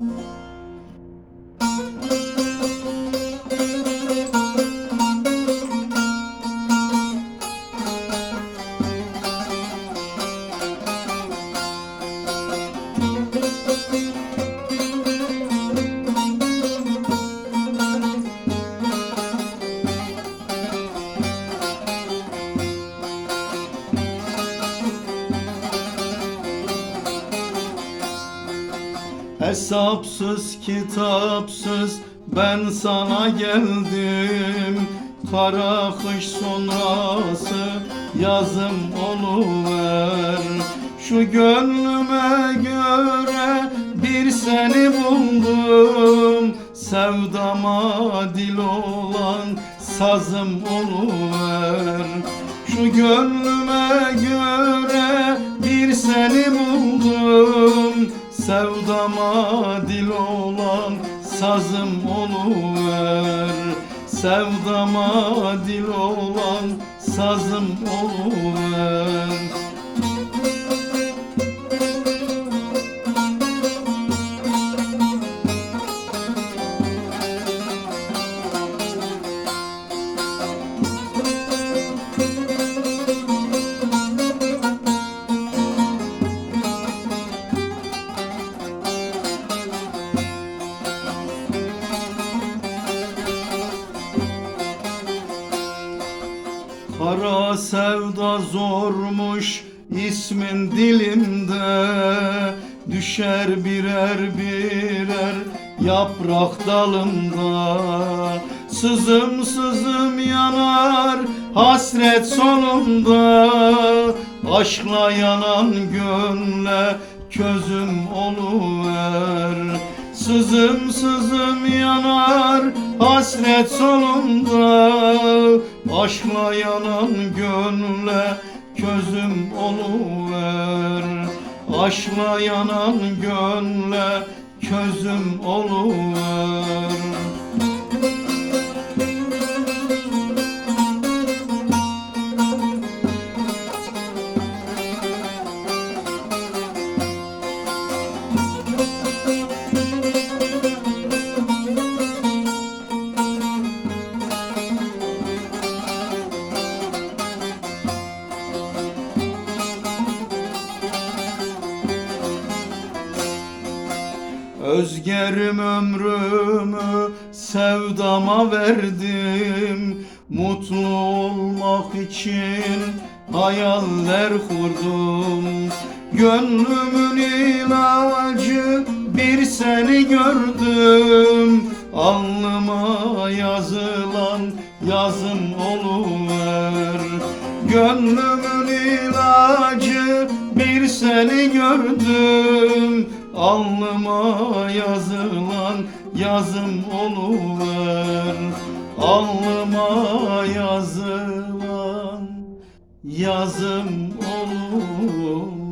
Mm-hmm. Hesapsız kitapsız ben sana geldim. Kara kış sonrası yazım oluver. Şu gönlüme göre bir seni buldum. Sevdama dil olan sazım oluver. Şu gönlüme göre bir seni buldum Sevdama dil olan sazım oluver Sevdama dil olan sazım oluver Kara sevda zormuş ismin dilimde. Düşer birer birer yaprak dalımda. Sızım sızım yanar hasret solumda Aşkla yanan gönle közüm oluver Sızım sızım yanar hasret solumda Aşkla yanan gönle közüm oluver. Aşkla yanan gönle közüm oluver Özgerim ömrümü sevdama verdim. Mutlu olmak için hayaller kurdum. Gönlümün ilacı bir seni gördüm. Alnıma yazılan yazım oluver. Gönlümün ilacı bir seni gördüm Alnıma yazılan yazım oluver. Alnıma yazılan yazım oluver